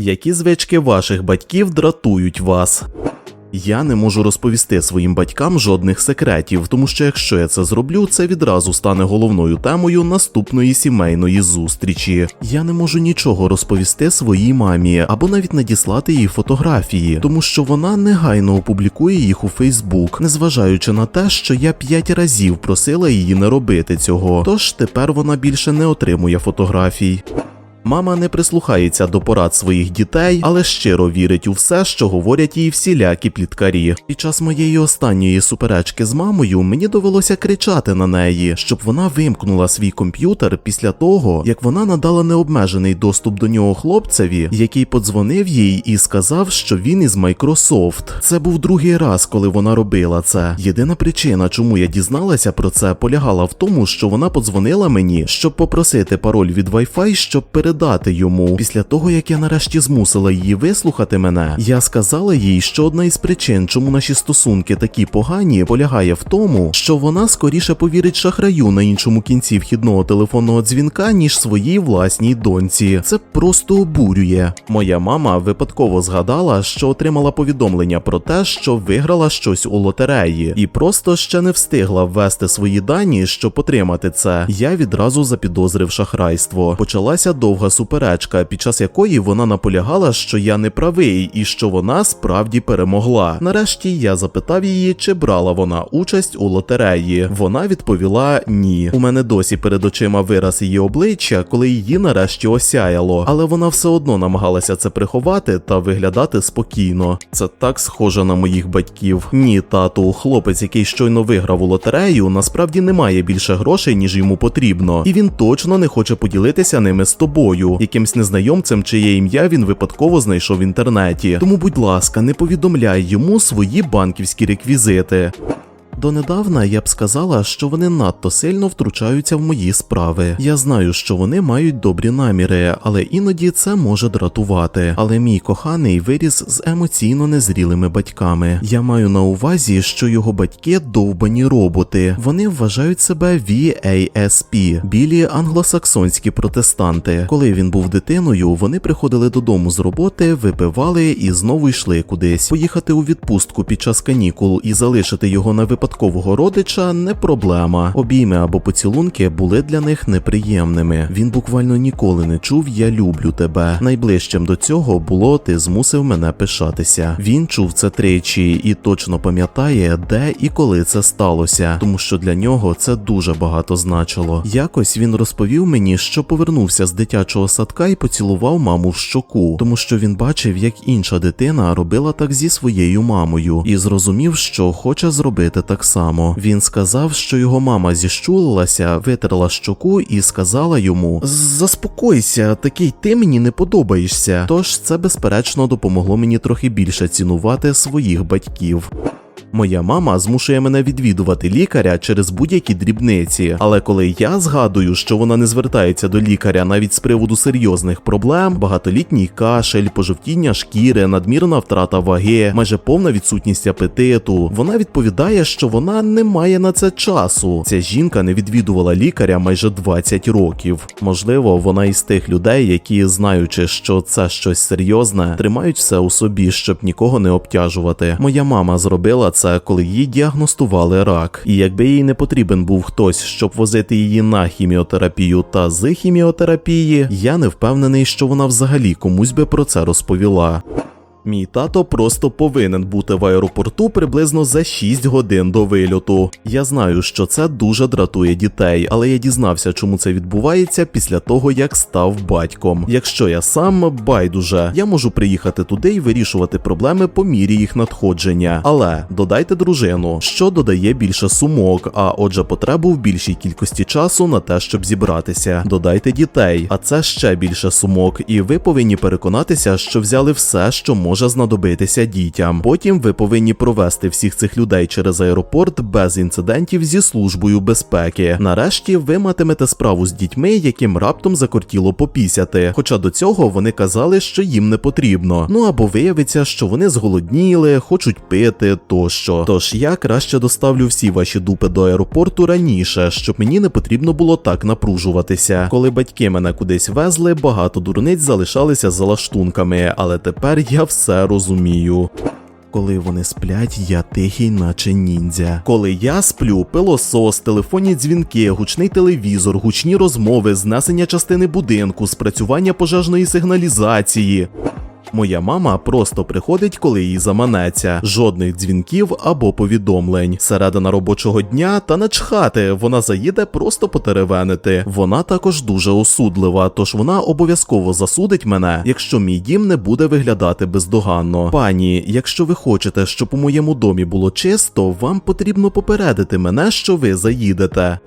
Які звички ваших батьків дратують вас? Я не можу розповісти своїм батькам жодних секретів, тому що якщо я це зроблю, це відразу стане головною темою наступної сімейної зустрічі. Я не можу нічого розповісти своїй мамі або навіть надіслати їй фотографії, тому що вона негайно опублікує їх у Фейсбук, незважаючи на те, що я п'ять разів просила її не робити цього. Тож тепер вона більше не отримує фотографій. Мама не прислухається до порад своїх дітей, але щиро вірить у все, що говорять їй всілякі пліткарі. Під час моєї останньої суперечки з мамою мені довелося кричати на неї, щоб вона вимкнула свій комп'ютер після того, як вона надала необмежений доступ до нього хлопцеві, який подзвонив їй і сказав, що він із Microsoft. Це був другий раз, коли вона робила це. Єдина причина, чому я дізналася про це, полягала в тому, що вона подзвонила мені, щоб попросити пароль від Wi-Fi, щоб передати йому. Після того, як я нарешті змусила її вислухати мене, я сказала їй, що одна із причин, чому наші стосунки такі погані, полягає в тому, що вона скоріше повірить шахраю на іншому кінці вхідного телефонного дзвінка, ніж своїй власній доньці. Це просто обурює. Моя мама випадково згадала, що отримала повідомлення про те, що виграла щось у лотереї, і просто ще не встигла ввести свої дані, щоб отримати це. Я відразу запідозрив шахрайство. Почалася довга суперечка, під час якої вона наполягала, що я не правий і що вона справді перемогла. Нарешті я запитав її, чи брала вона участь у лотереї. Вона відповіла ні. У мене досі перед очима вираз її обличчя, коли її нарешті осяяло, але вона все одно намагалася це приховати та виглядати спокійно. Це так схоже на моїх батьків. Ні, тату, хлопець, який щойно виграв у лотерею, насправді не має більше грошей, ніж йому потрібно, і він точно не хоче поділитися ними з тобою, якимсь незнайомцем, чиє ім'я він випадково знайшов в інтернеті. Тому, будь ласка, не повідомляй йому свої банківські реквізити. Донедавна я б сказала, що вони надто сильно втручаються в мої справи. Я знаю, що вони мають добрі наміри, але іноді це може дратувати. Але мій коханий виріс з емоційно незрілими батьками. Я маю на увазі, що його батьки довбані роботи. Вони вважають себе VASP – білі англосаксонські протестанти. Коли він був дитиною, вони приходили додому з роботи, випивали і знову йшли кудись. Поїхати у відпустку під час канікул і залишити його на випадкового родича не проблема. Обійми або поцілунки були для них неприємними. Він буквально ніколи не чув Я люблю тебе. Найближчим до цього було ти змусив мене пишатися. Він чув це тричі і точно пам'ятає, де і коли це сталося, тому що для нього це дуже багато значило. Якось він розповів мені, що повернувся з дитячого садка і поцілував маму в щоку, тому що він бачив, як інша дитина робила так зі своєю мамою, і зрозумів, що хоче зробити так само. Він сказав, що його мама зіщулилася, витерла щоку і сказала йому: Заспокойся, такий ти мені не подобаєшся. Тож це безперечно допомогло мені трохи більше цінувати своїх батьків. Моя мама змушує мене відвідувати лікаря через будь-які дрібниці, але коли я згадую, що вона не звертається до лікаря навіть з приводу серйозних проблем, багатолітній кашель, пожовтіння шкіри, надмірна втрата ваги, майже повна відсутність апетиту, вона відповідає, що вона не має на це часу. Ця жінка не відвідувала лікаря майже 20 років. Можливо, вона із тих людей, які, знаючи, що це щось серйозне, тримають все у собі, щоб нікого не обтяжувати. Моя мама зробила це, коли їй діагностували рак. І якби їй не потрібен був хтось, щоб возити її на хіміотерапію та з хіміотерапії, я не впевнений, що вона взагалі комусь би про це розповіла. Мій тато просто повинен бути в аеропорту приблизно за 6 годин до вильоту. Я знаю, що це дуже дратує дітей, але я дізнався, чому це відбувається після того, як став батьком. Якщо я сам байдуже, я можу приїхати туди і вирішувати проблеми по мірі їх надходження. Але додайте дружину, що додає більше сумок, а отже, потребу в більшій кількості часу на те, щоб зібратися. Додайте дітей, а це ще більше сумок, і ви повинні переконатися, що взяли все, що може може знадобитися дітям. Потім ви повинні провести всіх цих людей через аеропорт без інцидентів зі службою безпеки. Нарешті ви матимете справу з дітьми, яким раптом закортіло попісяти. Хоча до цього вони казали, що їм не потрібно. Ну або виявиться, що вони зголодніли, хочуть пити тощо. Тож я краще доставлю всі ваші дупи до аеропорту раніше, щоб мені не потрібно було так напружуватися. Коли батьки мене кудись везли, багато дурниць залишалися за лаштунками, але тепер я все розумію. Коли вони сплять, я тихий, наче ніндзя. Коли я сплю, пилосос, телефонні дзвінки, гучний телевізор, гучні розмови, знесення частини будинку, спрацювання пожежної сигналізації. Моя мама просто приходить, коли їй заманеться. Жодних дзвінків або повідомлень. Середина робочого дня та начхати, вона заїде просто потеревенити. Вона також дуже осудлива, тож вона обов'язково засудить мене, якщо мій дім не буде виглядати бездоганно. Пані, якщо ви хочете, щоб у моєму домі було чисто, вам потрібно попередити мене, що ви заїдете.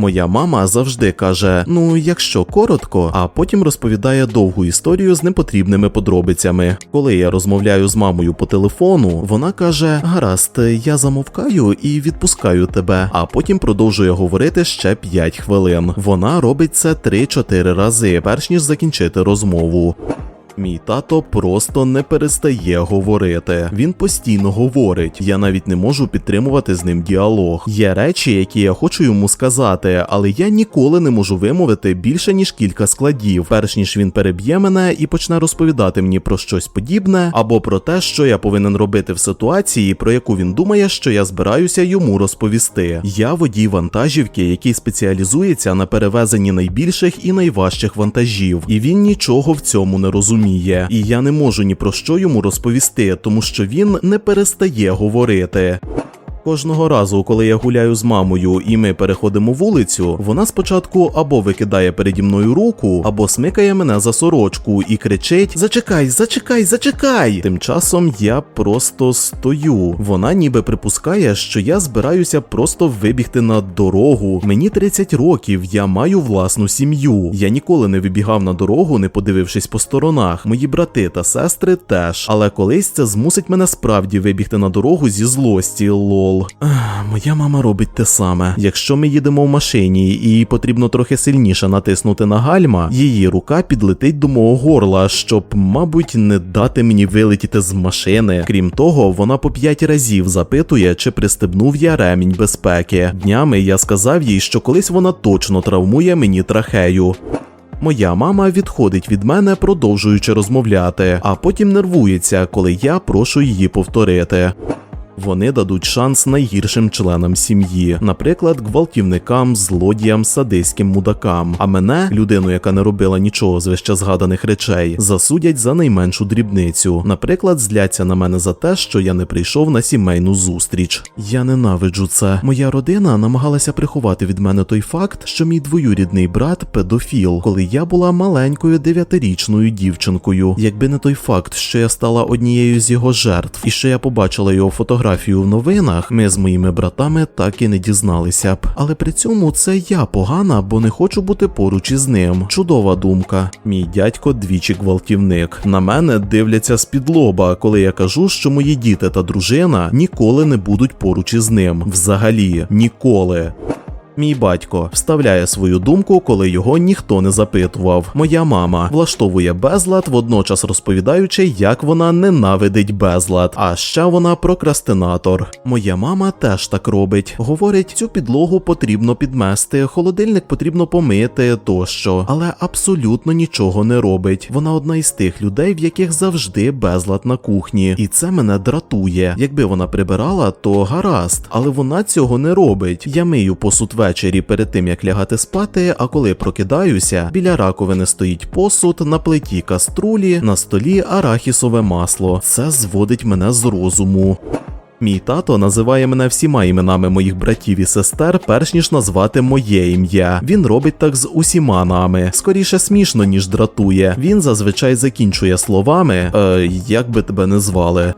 Моя мама завжди каже: ну, якщо коротко, а потім розповідає довгу історію з непотрібними подробицями. Коли я розмовляю з мамою по телефону, вона каже: Гаразд, я замовкаю і відпускаю тебе, а потім продовжує говорити ще 5 хвилин. Вона робить це 3-4 рази, перш ніж закінчити розмову. Мій тато просто не перестає говорити. Він постійно говорить. Я навіть не можу підтримувати з ним діалог. Є речі, які я хочу йому сказати, але я ніколи не можу вимовити більше ніж кілька складів, перш ніж він переб'є мене і почне розповідати мені про щось подібне, або про те, що я повинен робити в ситуації, про яку він думає, що я збираюся йому розповісти. Я водій вантажівки, який спеціалізується на перевезенні найбільших і найважчих вантажів, і він нічого в цьому не розуміє. І я не можу ні про що йому розповісти, тому що він не перестає говорити. Кожного разу, коли я гуляю з мамою і ми переходимо вулицю, вона спочатку або викидає переді мною руку, або смикає мене за сорочку і кричить: Зачекай, зачекай, зачекай! Тим часом я просто стою. Вона ніби припускає, що я збираюся просто вибігти на дорогу. Мені 30 років, я маю власну сім'ю. Я ніколи не вибігав на дорогу, не подивившись по сторонах. Мої брати та сестри теж. Але колись це змусить мене справді вибігти на дорогу зі злості. Лол. Ах, Моя мама робить те саме. Якщо ми їдемо в машині і потрібно трохи сильніше натиснути на гальма, її рука підлетить до мого горла, щоб, мабуть, не дати мені вилетіти з машини. Крім того, вона по п'ять разів запитує, чи пристебнув я ремінь безпеки. Днями я сказав їй, що колись вона точно травмує мені трахею. Моя мама відходить від мене, продовжуючи розмовляти, а потім нервується, коли я прошу її повторити. Вони дадуть шанс найгіршим членам сім'ї, наприклад, гвалтівникам, злодіям, садиським мудакам. А мене, людину, яка не робила нічого з вище згаданих речей, засудять за найменшу дрібницю. Наприклад, зляться на мене за те, що я не прийшов на сімейну зустріч. Я ненавиджу це. Моя родина намагалася приховати від мене той факт, що мій двоюрідний брат педофіл, коли я була маленькою дев'ятирічною дівчинкою. Якби не той факт, що я стала однією з його жертв, і що я побачила його фотографію в новинах, ми з моїми братами так і не дізналися б. Але при цьому це я погана, бо не хочу бути поруч із ним. Чудова думка. Мій дядько двічі гвалтівник. На мене дивляться з-під лоба, коли я кажу, що мої діти та дружина ніколи не будуть поруч із ним. Взагалі, ніколи. Мій батько вставляє свою думку, коли його ніхто не запитував. Моя мама влаштовує безлад, водночас розповідаючи, як вона ненавидить безлад. А ще вона прокрастинатор. Моя мама теж так робить. Говорить, цю підлогу потрібно підмести, холодильник потрібно помити тощо, але абсолютно нічого не робить. Вона одна із тих людей, в яких завжди безлад на кухні, і це мене дратує. Якби вона прибирала, то гаразд, але вона цього не робить. Я мию посуд ввечері перед тим як лягати спати, а коли прокидаюся, біля раковини стоїть посуд, на плиті каструлі, на столі арахісове масло. Це зводить мене з розуму. Мій тато називає мене всіма іменами моїх братів і сестер, перш ніж назвати моє ім'я. Він робить так з усіма нами. Скоріше смішно, ніж дратує. Він зазвичай закінчує словами, е, як би тебе не звали.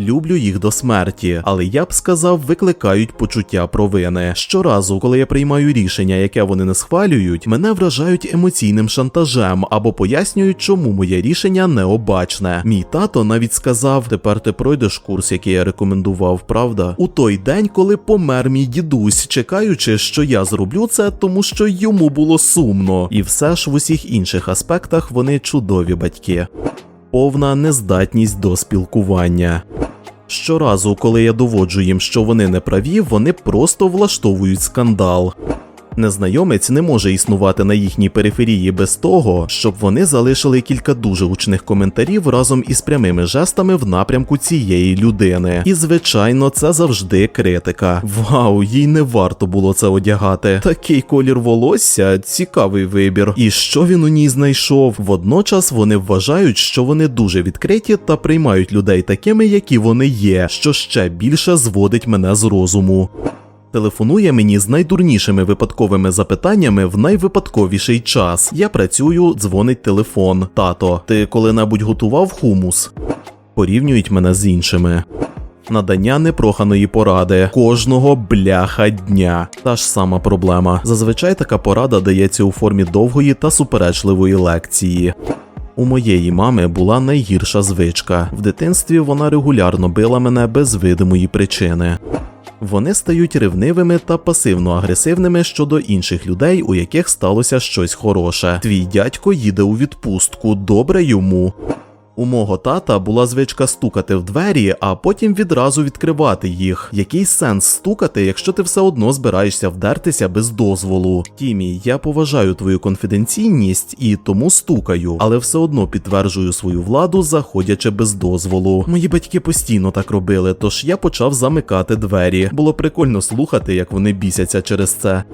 Люблю їх до смерті, але я б сказав, викликають почуття провини. Щоразу, коли я приймаю рішення, яке вони не схвалюють, мене вражають емоційним шантажем або пояснюють, чому моє рішення необачне. Мій тато навіть сказав: тепер ти пройдеш курс, який я рекомендував, правда? У той день, коли помер мій дідусь, чекаючи, що я зроблю це, тому що йому було сумно. І все ж в усіх інших аспектах вони чудові батьки. Повна нездатність до спілкування. Щоразу, коли я доводжу їм, що вони не праві, вони просто влаштовують скандал. Незнайомець не може існувати на їхній периферії без того, щоб вони залишили кілька дуже гучних коментарів разом із прямими жестами в напрямку цієї людини. І звичайно, це завжди критика. Вау, їй не варто було це одягати. Такий колір волосся цікавий вибір. І що він у ній знайшов? Водночас вони вважають, що вони дуже відкриті та приймають людей такими, які вони є, що ще більше зводить мене з розуму. Телефонує мені з найдурнішими випадковими запитаннями в найвипадковіший час. Я працюю, дзвонить телефон. Тато, ти коли-небудь готував хумус? Порівнюють мене з іншими. Надання непроханої поради кожного бляха дня. Та ж сама проблема. Зазвичай така порада дається у формі довгої та суперечливої лекції. У моєї мами була найгірша звичка. В дитинстві вона регулярно била мене без видимої причини. Вони стають ревнивими та пасивно-агресивними щодо інших людей, у яких сталося щось хороше. Твій дядько їде у відпустку, добре йому. У мого тата була звичка стукати в двері, а потім відразу відкривати їх. Який сенс стукати, якщо ти все одно збираєшся вдертися без дозволу? Тімі, я поважаю твою конфіденційність і тому стукаю, але все одно підтверджую свою владу, заходячи без дозволу. Мої батьки постійно так робили, тож я почав замикати двері. Було прикольно слухати, як вони бісяться через це.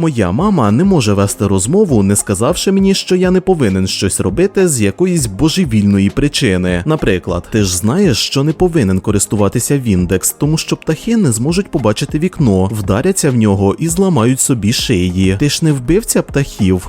Моя мама не може вести розмову, не сказавши мені, що я не повинен щось робити з якоїсь божевільної причини. Наприклад, ти ж знаєш, що не повинен користуватися Віндекс, тому що птахи не зможуть побачити вікно, вдаряться в нього і зламають собі шиї. Ти ж не вбивця птахів.